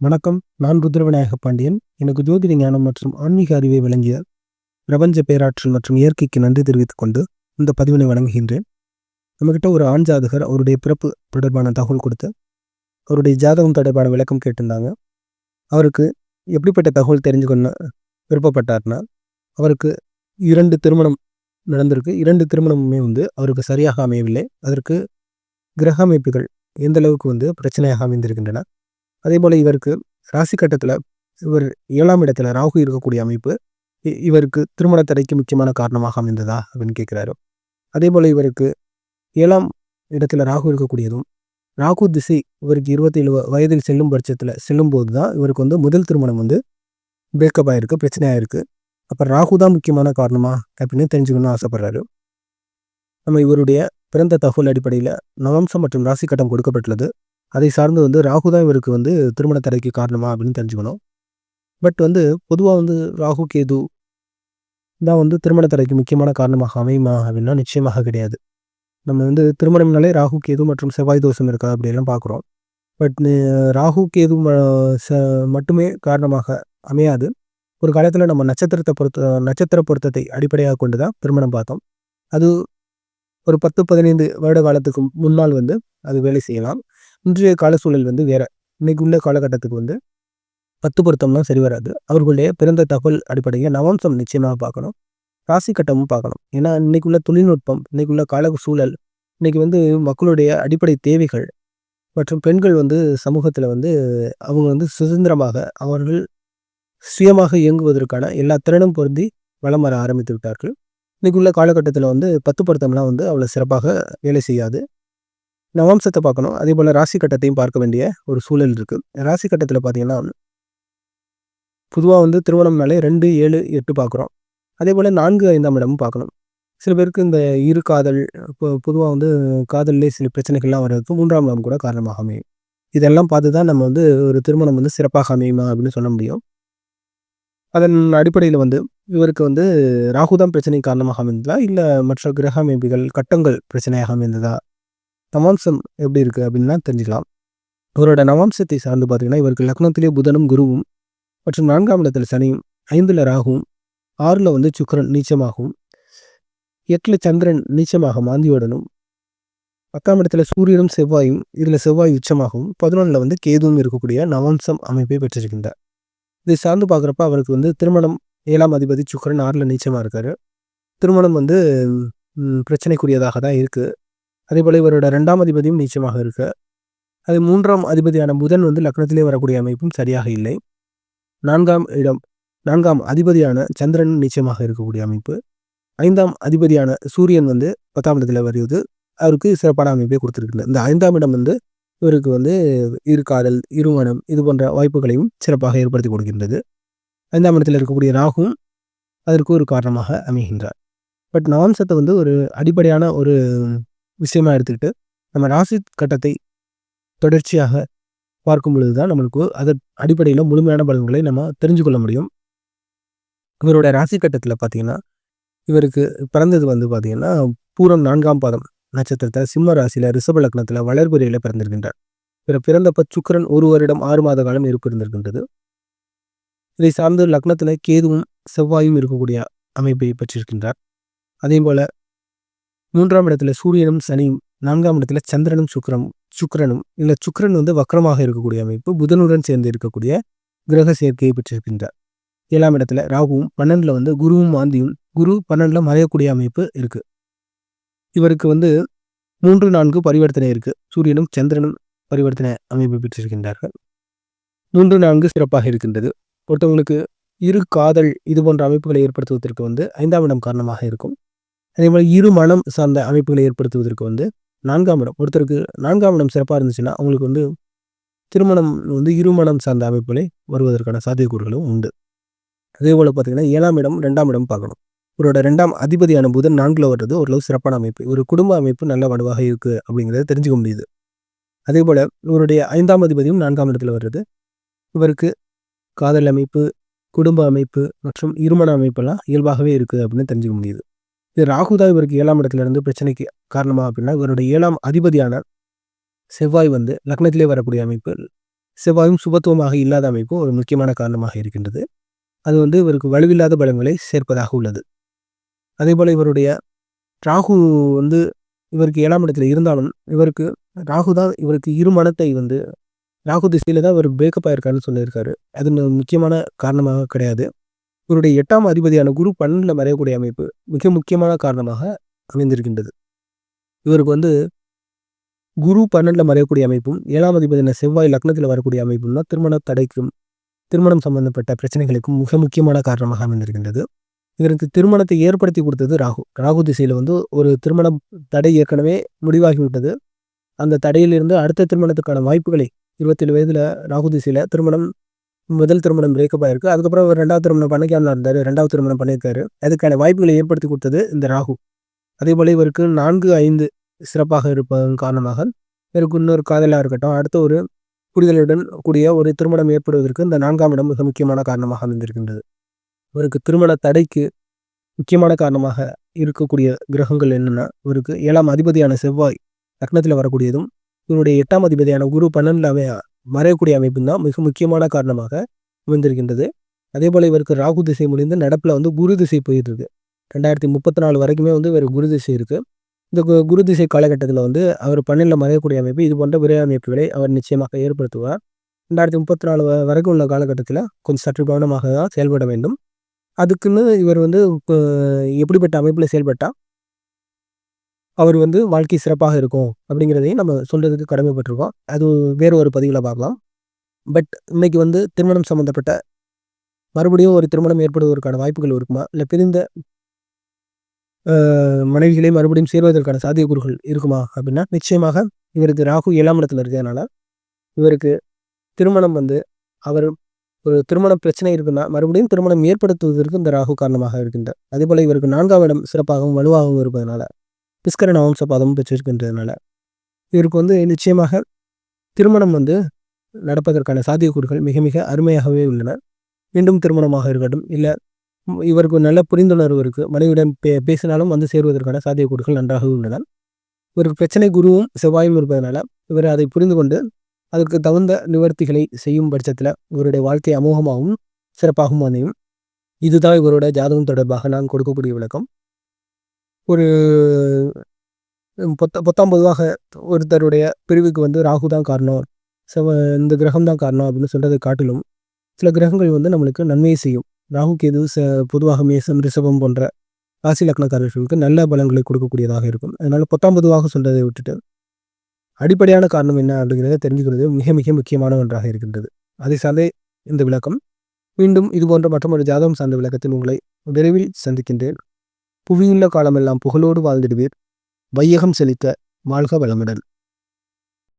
வணக்கம். நான் ருத்ரவிநாயக பாண்டியன். எனக்கு ஜோதிட ஞானம் மற்றும் ஆன்மீக அறிவை வழங்கிய பிரபஞ்ச பேராற்றல் மற்றும் இயற்கைக்கு நன்றி தெரிவித்துக் கொண்டு இந்த பதிவினை வழங்குகின்றேன். நம்மக்கிட்ட ஒரு ஆண் ஜாதகர் அவருடைய பிறப்பு தொடர்பான தகவல் கொடுத்து அவருடைய ஜாதகம் தொடர்பான விளக்கம் கேட்டிருந்தாங்க. அவருக்கு எப்படிப்பட்ட தகவல் தெரிஞ்சுக்கொள்ள விருப்பப்பட்டார்னா அவருக்கு இரண்டு திருமணம் நடந்திருக்கு. இரண்டு திருமணமுமே வந்து அவருக்கு சரியாக அமையவில்லை. அதற்கு கிரக அமைப்புகள் எந்த அளவுக்கு வந்து பிரச்சனையாக அமைந்திருக்கின்றன அதே போல் இவருக்கு ராசி கட்டத்தில் இவர் ஏழாம் இடத்துல ராகு இருக்கக்கூடிய அமைப்பு இவருக்கு திருமண தடைக்கு முக்கியமான காரணமாக அமைந்ததா அப்படின்னு கேட்குறாரு அதே போல் இவருக்கு ஏழாம் இடத்துல ராகு இருக்கக்கூடியதும் ராகு திசை இவருக்கு இருபத்தேழு வயதில் செல்லும் பட்சத்தில் செல்லும் போது தான் இவருக்கு வந்து முதல் திருமணம் வந்து பிரேக்கப் ஆகிருக்கு பிரச்சனையாக இருக்குது அப்போ ராகு தான் முக்கியமான காரணமா அப்படின்னு தெரிஞ்சுக்கணும்னு ஆசைப்படுறாரு. நம்ம இவருடைய பிறந்த தகவல் அடிப்படையில் நவம்சம் மற்றும் ராசி கட்டம் கொடுக்கப்பட்டுள்ளது. அதை சார்ந்து வந்து ராகு தான் இவருக்கு வந்து திருமண தடைக்கு காரணமா அப்படின்னு தெரிஞ்சுக்கணும். பட் வந்து பொதுவாக வந்து ராகு கேது தான் வந்து திருமண தடைக்கு முக்கியமான காரணமாக அமையுமா அப்படின்னா நிச்சயமாக கிடையாது. நம்ம வந்து திருமணம்னாலே ராகு கேது மற்றும் செவ்வாய் தோஷம் இருக்கா அப்படியெல்லாம் பார்க்குறோம். பட் ராகு கேது மட்டுமே காரணமாக அமையாது. ஒரு காலத்தில் நம்ம நட்சத்திரத்தை பொறுத்த நட்சத்திர பொருத்தத்தை அடிப்படையாக கொண்டு தான் திருமணம் பார்த்தோம். அது ஒரு பத்து பதினைந்து வருட காலத்துக்கு முன்னால் வந்து அது வேலை செய்யலாம். இன்றைய கால சூழல் வந்து வேற. இன்னைக்கு உள்ள காலகட்டத்துக்கு வந்து பத்து பொருத்தம்லாம் சரி வராது. அவர்களுடைய பிறந்த தகவல் அடிப்படையில் நவம்சம் நிச்சயமாக பார்க்கணும். ராசி கட்டமும் பார்க்கணும். ஏன்னா இன்னைக்குள்ள தொழில்நுட்பம் இன்னைக்குள்ள கால சூழல் இன்னைக்கு வந்து மக்களுடைய அடிப்படை தேவைகள் மற்றும் பெண்கள் வந்து சமூகத்தில் வந்து அவங்க வந்து சுதந்திரமாக அவர்கள் சுயமாக இயங்குவதற்கான எல்லா திறனும் பொருந்தி வளம் வர ஆரம்பித்து விட்டார்கள். இன்னைக்குள்ள காலகட்டத்தில் வந்து பத்து பொருத்தம்லாம் வந்து அவ்வளோ சிறப்பாக வேலை செய்யாது. நவம்சத்தை பார்க்கணும். அதே போல் ராசி கட்டத்தையும் பார்க்க வேண்டிய ஒரு சூழல் இருக்குது ராசி கட்டத்தில் பார்த்தீங்கன்னா பொதுவாக வந்து திருமணம்னாலே ரெண்டு ஏழு எட்டு பார்க்குறோம். அதே போல் நான்கு ஐந்தாம் இடமும் பார்க்கணும். சில பேருக்கு இந்த இரு காதல் இப்போ பொதுவாக வந்து காதல்லே சில பிரச்சனைகள்லாம் வர்றதுக்கு மூன்றாம் இடம் கூட காரணமாக அமையும். இதெல்லாம் பார்த்து தான் நம்ம வந்து ஒரு திருமணம் வந்து சிறப்பாக அமையுமா அப்படின்னு சொல்ல முடியும். அதன் அடிப்படையில் வந்து இவருக்கு வந்து ராகுதான் பிரச்சனை காரணமாக அமைந்ததா? இல்லை மற்ற கிரக அமைப்புகள் கட்டங்கள் பிரச்சனையாக அமைந்ததா? நவாம்சம் எப்படி இருக்குது அப்படின்னா தெரிஞ்சுக்கலாம். இவரோட நவாம்சத்தை சார்ந்து பார்த்தீங்கன்னா இவருக்கு லக்னத்திலே புதனும் குருவும் மற்றும் நான்காம் இடத்துல சனியும் ஐந்தில் ராகுவும் ஆறில் வந்து சுக்கரன் நீச்சமாகவும் எட்டில் சந்திரன் நீச்சமாக மாந்தியுடனும் பத்தாம் இடத்துல சூரியனும் செவ்வாயும் இதில் செவ்வாய் உச்சமாகவும் பதினொன்றில் வந்து கேதுவும் இருக்கக்கூடிய நவம்சம் அமைப்பை பெற்றிருக்கின்றார். இதை சார்ந்து பார்க்குறப்ப அவருக்கு வந்து திருமணம் ஏழாம் அதிபதி சுக்கரன் ஆறில் நீச்சமாக இருக்கார். திருமணம் வந்து பிரச்சனைக்குரியதாக தான் இருக்குது அதேபோல் இவரோட ரெண்டாம் அதிபதியும் நீச்சமாக இருக்கு. அது மூன்றாம் அதிபதியான புதன் வந்து லக்னத்திலே வரக்கூடிய அமைப்பும் சரியாக இல்லை. நான்காம் இடம் நான்காம் அதிபதியான சந்திரன் நீச்சமாக இருக்கக்கூடிய அமைப்பு. ஐந்தாம் அதிபதியான சூரியன் வந்து பத்தாம் இடத்துல வருவது. அவருக்கு சிறப்பான அமைப்பை கொடுத்துருக்குது இந்த ஐந்தாம் இடம் வந்து இவருக்கு வந்து இரு காதல் இருமணம் இது போன்ற வாய்ப்புகளையும் சிறப்பாக ஏற்படுத்தி கொடுக்கின்றது. ஐந்தாம் இடத்தில் இருக்கக்கூடிய ராகும் அதற்கு ஒரு காரணமாக அமைகின்றார். பட் நவம்சத்தை வந்து ஒரு அடிப்படையான ஒரு விஷயமா எடுத்துக்கிட்டு நம்ம ராசி கட்டத்தை தொடர்ச்சியாக பார்க்கும் பொழுது தான் நம்மளுக்கு அதன் அடிப்படையில் முழுமையான பலன்களை நம்ம தெரிஞ்சு கொள்ள முடியும். இவரோட ராசி கட்டத்தில் பார்த்தீங்கன்னா இவருக்கு பிறந்தது வந்து பார்த்தீங்கன்னா பூரம் நான்காம் பாதம் நட்சத்திரத்தை சிம்ம ராசியில் ரிஷப லக்னத்தில் வளர்புறையில் பிறந்திருக்கின்றார். இவர் பிறந்தப்ப சுக்கரன் ஒரு வருடம் ஆறு மாத காலம் இருப்பு இருந்திருக்கின்றது. இதை சார்ந்து லக்னத்தில் கேதுவும் செவ்வாயும் இருக்கக்கூடிய அமைப்பை பெற்றிருக்கின்றார். அதே போல் மூன்றாம் இடத்துல சூரியனும் சனியும் நான்காம் இடத்துல சந்திரனும் சுக்கரம் சுக்கரனும். இல்லை சுக்கரன் வந்து வக்கரமாக இருக்கக்கூடிய அமைப்பு புதனுடன் சேர்ந்து இருக்கக்கூடிய கிரக சேர்க்கையை பெற்றிருக்கின்றார். ஏழாம் இடத்துல ராகுவும் பன்னெண்டுல வந்து குருவும் மாந்தியும் குரு பன்னெண்டுல மறையக்கூடிய அமைப்பு இருக்கு. இவருக்கு வந்து மூன்று நான்கு பரிவர்த்தனை இருக்கு. சூரியனும் சந்திரனும் பரிவர்த்தனை அமைப்பு பெற்றிருக்கின்றார்கள். மூன்று நான்கு சிறப்பாக இருக்கின்றது. ஒருத்தவங்களுக்கு இரு காதல் இது போன்ற அமைப்புகளை ஏற்படுத்துவதற்கு வந்து ஐந்தாம் இடம் காரணமாக இருக்கும். அதே மாதிரி இரு மனம் சார்ந்த அமைப்புகளை ஏற்படுத்துவதற்கு வந்து நான்காம் இடம். ஒருத்தருக்கு நான்காம் இடம் சிறப்பாக இருந்துச்சுன்னா அவங்களுக்கு வந்து திருமணம் வந்து இருமணம் சார்ந்த அமைப்புகளை வருவதற்கான சாத்தியக்கூறுகளும் உண்டு. அதே போல் பார்த்தீங்கன்னா ஏழாம் இடம் ரெண்டாம் இடம் பார்க்கணும். இவரோட ரெண்டாம் அதிபதியான புதன் நான்கில் வர்றது ஓரளவு சிறப்பான அமைப்பு. ஒரு குடும்ப அமைப்பு நல்ல வலுவாக இருக்குது அப்படிங்கிறத தெரிஞ்சுக்க முடியுது. அதே போல் இவருடைய ஐந்தாம் அதிபதியும் நான்காம் இடத்துல வர்றது. இவருக்கு காதல் அமைப்பு குடும்ப அமைப்பு மற்றும் இருமண அமைப்பெல்லாம் இயல்பாகவே இருக்குது அப்படின்னு தெரிஞ்சுக்க முடியுது. இது ராகுதா இவருக்கு ஏழாம் இடத்துல இருந்து பிரச்சனைக்கு காரணமா அப்படின்னா இவருடைய ஏழாம் அதிபதியான செவ்வாய் வந்து லக்னத்திலே வரக்கூடிய அமைப்பு. செவ்வாயும் சுபத்துவமாக இல்லாத அமைப்பும் ஒரு முக்கியமான காரணமாக இருக்கின்றது. அது வந்து இவருக்கு வலுவில்லாத பலங்களை சேர்ப்பதாக உள்ளது. அதே போல் இவருடைய ராகு வந்து இவருக்கு ஏழாம் இடத்துல இருந்தாலும் இவருக்கு ராகு தான் இவருக்கு இரு மனத்தை வந்து ராகு திசையில் தான் இவர் பேக்கப் ஆயிருக்காருன்னு சொல்லியிருக்காரு. அது முக்கியமான காரணமாக கிடையாது. இவருடைய எட்டாம் அதிபதியான குரு பன்னெண்டில் மறையக்கூடிய அமைப்பு மிக முக்கியமான காரணமாக அமைந்திருக்கின்றது. இவருக்கு வந்து குரு பன்னெண்டில் மறையக்கூடிய அமைப்பும் ஏழாம் அதிபதியான செவ்வாய் லக்னத்தில் வரக்கூடிய அமைப்பும் தான் திருமண தடைக்கும் திருமணம் சம்பந்தப்பட்ட பிரச்சனைகளுக்கும் மிக முக்கியமான காரணமாக அமைந்திருக்கின்றது. இவருக்கு திருமணத்தை ஏற்படுத்தி கொடுத்தது ராகு. ராகு திசையில் வந்து ஒரு திருமணம் தடை ஏற்கனவே முடிவாகிவிட்டது. அந்த தடையிலிருந்து அடுத்த திருமணத்துக்கான வாய்ப்புகளை இருபத்தேழு வயதில் ராகு திசையில் திருமணம் முதல் திருமணம் பிரேக்கப் ஆயிருக்கு. அதுக்கப்புறம் அவர் ரெண்டாவது திருமணம் பண்ணிக்காமல் இருந்தார். ரெண்டாவது திருமணம் பண்ணியிருக்காரு. அதுக்கான வாய்ப்புகளை ஏற்படுத்தி கொடுத்தது இந்த ராகு. அதே போல் இவருக்கு நான்கு ஐந்து சிறப்பாக இருப்பதன் காரணமாக இவருக்கு இன்னொரு காதலாக இருக்கட்டும் அடுத்த ஒரு புரிதலுடன் கூடிய ஒரு திருமணம் ஏற்படுவதற்கு இந்த நான்காம் இடம் மிக முக்கியமான காரணமாக அமைந்திருக்கின்றது. இவருக்கு திருமண தடைக்கு முக்கியமான காரணமாக இருக்கக்கூடிய கிரகங்கள் என்னென்னா இவருக்கு ஏழாம் அதிபதியான செவ்வாய் லக்னத்தில் வரக்கூடியதும் இவருடைய எட்டாம் அதிபதியான குரு பன்னெண்டாவே மறையக்கூடிய அமைப்பும் தான் மிக முக்கியமான காரணமாக அமைந்திருக்கின்றது அதே போல் இவருக்கு ராகு திசை முடிந்து நடப்பில் வந்து குரு திசை போயிட்டு இருக்கு ரெண்டாயிரத்தி முப்பத்தி நாலு வரைக்குமே வந்து இவர் குரு திசை இருக்குது இந்த குரு திசை காலகட்டத்தில் வந்து அவர் பன்னெண்டில் மறையக்கூடிய அமைப்பு இது போன்ற விரை அமைப்புகளை அவர் நிச்சயமாக ஏற்படுத்துவார். ரெண்டாயிரத்தி முப்பத்தி நாலு வரைக்கும் உள்ள காலகட்டத்தில் கொஞ்சம் சற்று கவனமாக தான் செயல்பட வேண்டும். அதுக்குன்னு இவர் வந்து எப்படிப்பட்ட அமைப்பில் செயல்பட்டால் அவர் வந்து வாழ்க்கை சிறப்பாக இருக்கும் அப்படிங்கிறதையும் நம்ம சொல்கிறதுக்கு கடமைப்பட்டிருக்கோம். அது வேறு ஒரு பதிவில் பார்க்கலாம். பட் இன்னைக்கு வந்து திருமணம் சம்மந்தப்பட்ட மறுபடியும் ஒரு திருமணம் ஏற்படுவதற்கான வாய்ப்புகள் இருக்குமா? இல்லை பிரிந்த மனைவிகளை மறுபடியும் சேர்வதற்கான சாத்தியக்கூறுகள் இருக்குமா அப்படின்னா நிச்சயமாக இவருக்கு ராகு ஏழாம் இடத்துல இருக்கிறதுனால இவருக்கு திருமணம் வந்து அவர் ஒரு திருமண பிரச்சனை இருக்குன்னா மறுபடியும் திருமணம் ஏற்படுத்துவதற்கு இந்த ராகு காரணமாக இருக்கின்றார். அதே போல் இவருக்கு நான்காம் இடம் சிறப்பாகவும் வலுவாகவும் இருப்பதனால பிஸ்கரன் வம்ச பதமும் பெற்றிருக்கின்றதுனால. இவருக்கு வந்து நிச்சயமாக திருமணம் வந்து நடப்பதற்கான சாத்தியக்கூறுகள் மிக மிக அருமையாகவே உள்ளன. மீண்டும் திருமணமாக இருக்கட்டும் இல்லை இவருக்கு நல்ல புரிந்துணர்வு இருக்குது மனைவிடம் பே பேசினாலும் வந்து சேருவதற்கான சாத்தியக்கூறுகள் நன்றாக உள்ளன. இவருக்கு பிரச்சனை குருவும் செவ்வாயும் இருப்பதனால இவர் அதை புரிந்து கொண்டு அதுக்கு தகுந்த நிவர்த்திகளை செய்யும் பட்சத்தில் இவருடைய வாழ்க்கை அமோகமாகவும் சிறப்பாகவும் அமையும். இதுதான் இவரோட ஜாதகம் தொடர்பாக நான் கொடுக்கக்கூடிய விளக்கம். ஒரு பொத்த பத்தாம் பொதுவாக ஒருத்தருடைய பிரிவுக்கு வந்து ராகு தான் காரணம். செவ இந்த கிரகம் தான் காரணம் அப்படின்னு சொல்கிறதை காட்டிலும் சில கிரகங்கள் வந்து நம்மளுக்கு நன்மையை செய்யும். ராகு கேது ச பொதுவாக மேசம் ரிஷபம் போன்ற ராசி லக்னக்காரர்களுக்கு நல்ல பலன்களை கொடுக்கக்கூடியதாக இருக்கும். அதனால் பொத்தாம் பொதுவாக சொல்கிறதை விட்டுட்டு அடிப்படையான காரணம் என்ன அப்படிங்கிறத தெரிஞ்சுக்கிறது மிக மிக முக்கியமான ஒன்றாக இருக்கின்றது. அதை சார்ந்தே இந்த விளக்கம். மீண்டும் இதுபோன்ற மற்றொரு ஜாதகம் சார்ந்த விளக்கத்தில் உங்களை விரைவில் சந்திக்கின்றேன். புவியுள்ள காலமெல்லாம் புகழோடு வாழ்ந்திடுவீர். வையகம் செழித்த வாழ்க வளமுடன்.